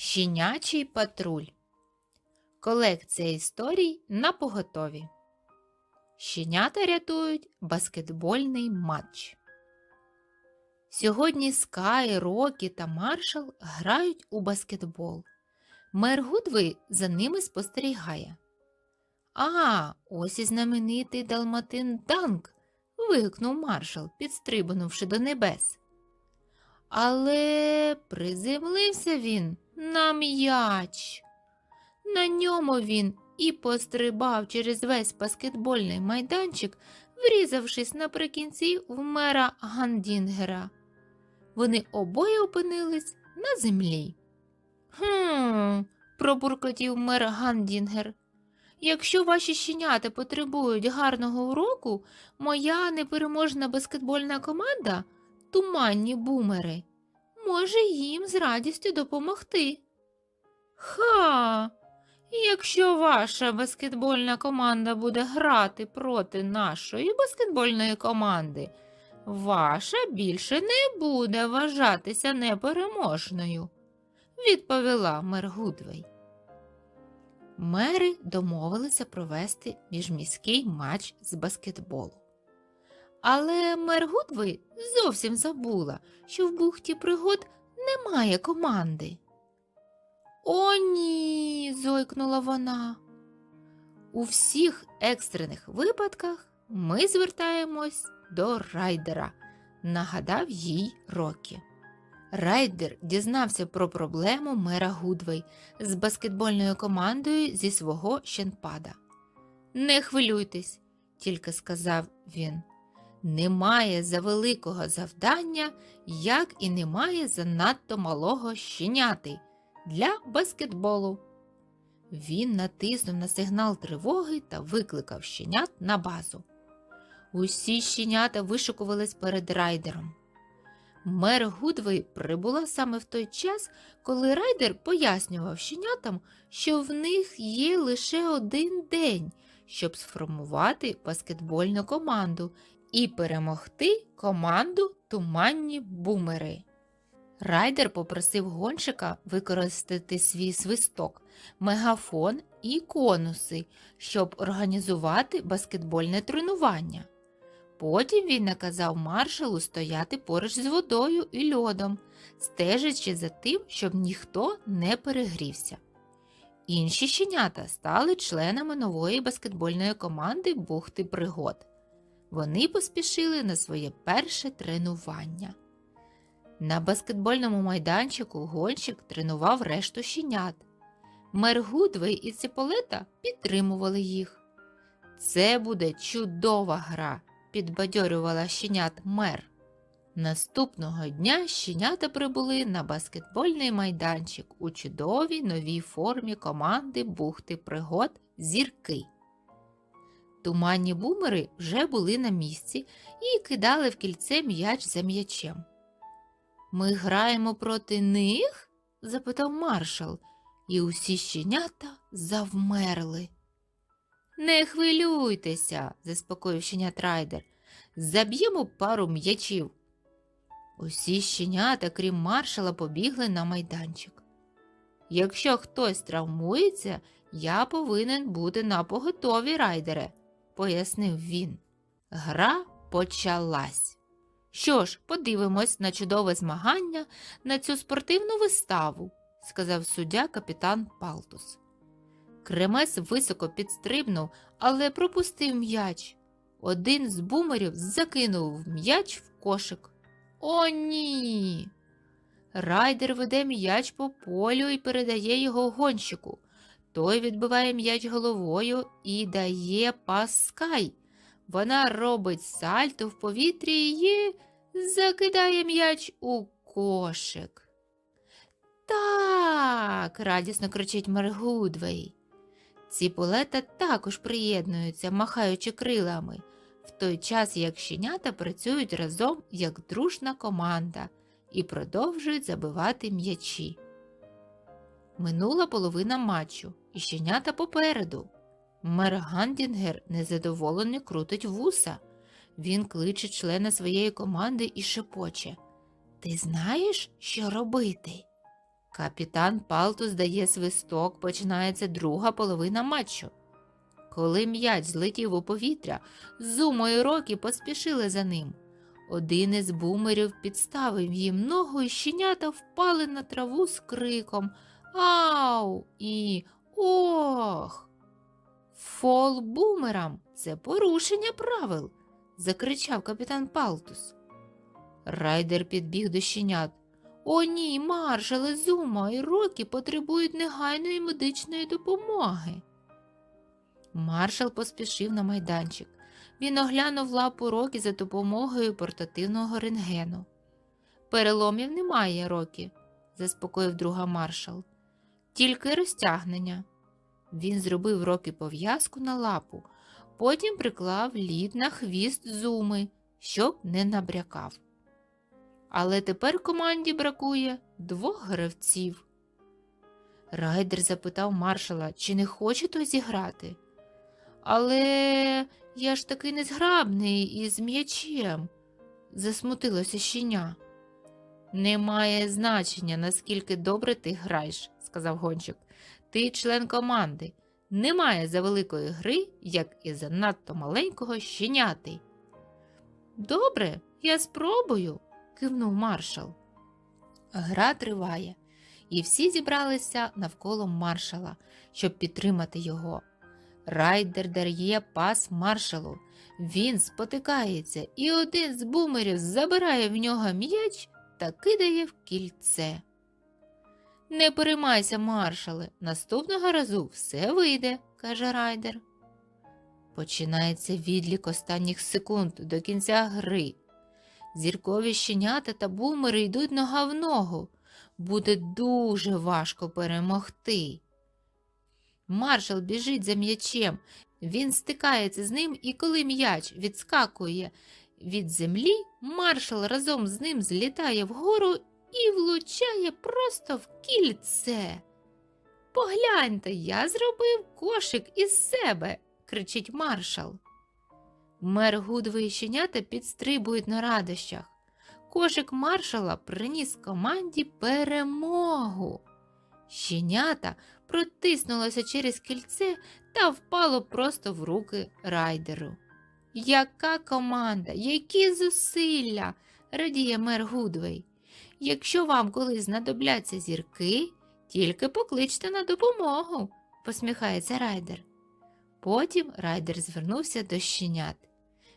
Щенячий патруль. Колекція історій на поготові. Щенята рятують баскетбольний матч. Сьогодні Скай, Рокі та Маршал грають у баскетбол. Мер Гудвей за ними спостерігає. А, ось і знаменитий Далматин Данк. вигукнув маршал, підстрибнувши до небес. Але приземлився він на м'яч. На ньому він і пострибав через весь баскетбольний майданчик, врізавшись наприкінці в мера Гандінгера. Вони обоє опинились на землі. Хм, пробуркотів мер Гандінгер. Якщо ваші щенята потребують гарного уроку, моя непереможна баскетбольна команда туманні бумери, може їм з радістю допомогти. Ха, якщо ваша баскетбольна команда буде грати проти нашої баскетбольної команди, ваша більше не буде вважатися непереможною, відповіла мер Гудвей. Мери домовилися провести міжміський матч з баскетболу. Але мер Гудвей зовсім забула, що в бухті пригод немає команди. О, ні, зойкнула вона. У всіх екстрених випадках ми звертаємось до райдера, нагадав їй Рокі. Райдер дізнався про проблему мера Гудвей з баскетбольною командою зі свого щенпада. Не хвилюйтесь, тільки сказав він. Немає за великого завдання, як і немає занадто малого щеняти для баскетболу. Він натиснув на сигнал тривоги та викликав щенят на базу. Усі щенята вишикувались перед райдером. Мер Гудвей прибула саме в той час, коли райдер пояснював щенятам, що в них є лише один день, щоб сформувати баскетбольну команду і перемогти команду Туманні бумери. Райдер попросив гонщика використати свій свисток, мегафон і конуси, щоб організувати баскетбольне тренування. Потім він наказав маршалу стояти поруч з водою і льодом, стежачи за тим, щоб ніхто не перегрівся. Інші щенята стали членами нової баскетбольної команди бухти пригод. Вони поспішили на своє перше тренування. На баскетбольному майданчику гонщик тренував решту щенят. Мер Гудвей і Циполета підтримували їх. Це буде чудова гра, підбадьорювала щенят мер. Наступного дня щенята прибули на баскетбольний майданчик у чудовій новій формі команди бухти пригод зірки. Туманні бумери вже були на місці і кидали в кільце м'яч за м'ячем. Ми граємо проти них? запитав маршал, і усі щенята завмерли. Не хвилюйтеся, заспокоїв щенят райдер. Заб'ємо пару м'ячів. Усі щенята, крім маршала, побігли на майданчик. Якщо хтось травмується, я повинен бути на поготові, райдере, пояснив він. Гра почалась. Що ж, подивимось на чудове змагання, на цю спортивну виставу, сказав суддя капітан Палтус. Кремес високо підстрибнув, але пропустив м'яч. Один з бумерів закинув м'яч в кошик. О, ні. Райдер веде м'яч по полю і передає його гонщику. Той відбиває м'яч головою і дає пас Скай. Вона робить сальто в повітрі і закидає м'яч у кошик. Так, радісно кричить Мергудвей. Ціполета також приєднуються, махаючи крилами, в той час як щенята працюють разом як дружна команда і продовжують забивати м'ячі. Минула половина матчу, і щенята попереду. Мер Гандінгер незадоволено крутить вуса. Він кличе члена своєї команди і шепоче Ти знаєш, що робити? Капітан Палтус дає свисток, починається друга половина матчу. Коли м'яч злетів у повітря, Зумо і Рокі поспішили за ним. Один із бумерів підставив їм ногу, і щенята впали на траву з криком Ау! і Ох! Фол бумерам це порушення правил, закричав капітан Палтус. Райдер підбіг до щенят. О, ні, маршали Зума і Рокі потребують негайної медичної допомоги. Маршал поспішив на майданчик. Він оглянув лапу Рокі за допомогою портативного рентгену. Переломів немає, Рокі, заспокоїв друга маршал. Тільки розтягнення. Він зробив Рокі пов'язку на лапу, потім приклав лід на хвіст зуми, щоб не набрякав. Але тепер команді бракує двох гравців. Райдер запитав маршала, чи не хоче той зіграти. Але я ж таки незграбний із м'ячем, засмутилося щеня. Немає значення, наскільки добре ти граєш, сказав гонщик. Ти член команди. Немає за великої гри, як і за надто маленького щеняти. Добре, я спробую, кивнув маршал. Гра триває, і всі зібралися навколо маршала, щоб підтримати його. Райдер дає пас маршалу. Він спотикається, і один з бумерів забирає в нього м'яч та кидає в кільце. Не переймайся, маршале, наступного разу все вийде, каже райдер. Починається відлік останніх секунд до кінця гри. Зіркові щенята та бумери йдуть нога в ногу. Буде дуже важко перемогти. Маршал біжить за м'ячем. Він стикається з ним, і коли м'яч відскакує від землі, маршал разом з ним злітає вгору і влучає просто в кільце. Погляньте, я зробив кошик із себе, кричить маршал. Мер Гудви і щенята підстрибують на радощах. Кошик маршала приніс команді перемогу. Щенята протиснулося через кільце та впало просто в руки райдеру. Яка команда, які зусилля, радіє мер Гудвей. Якщо вам колись знадобляться зірки, тільки покличте на допомогу, посміхається райдер. Потім райдер звернувся до щенят.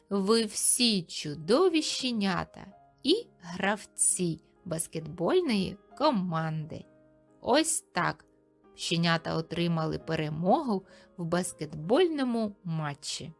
Ви всі чудові щенята і гравці баскетбольної команди. Ось так щенята отримали перемогу в баскетбольному матчі.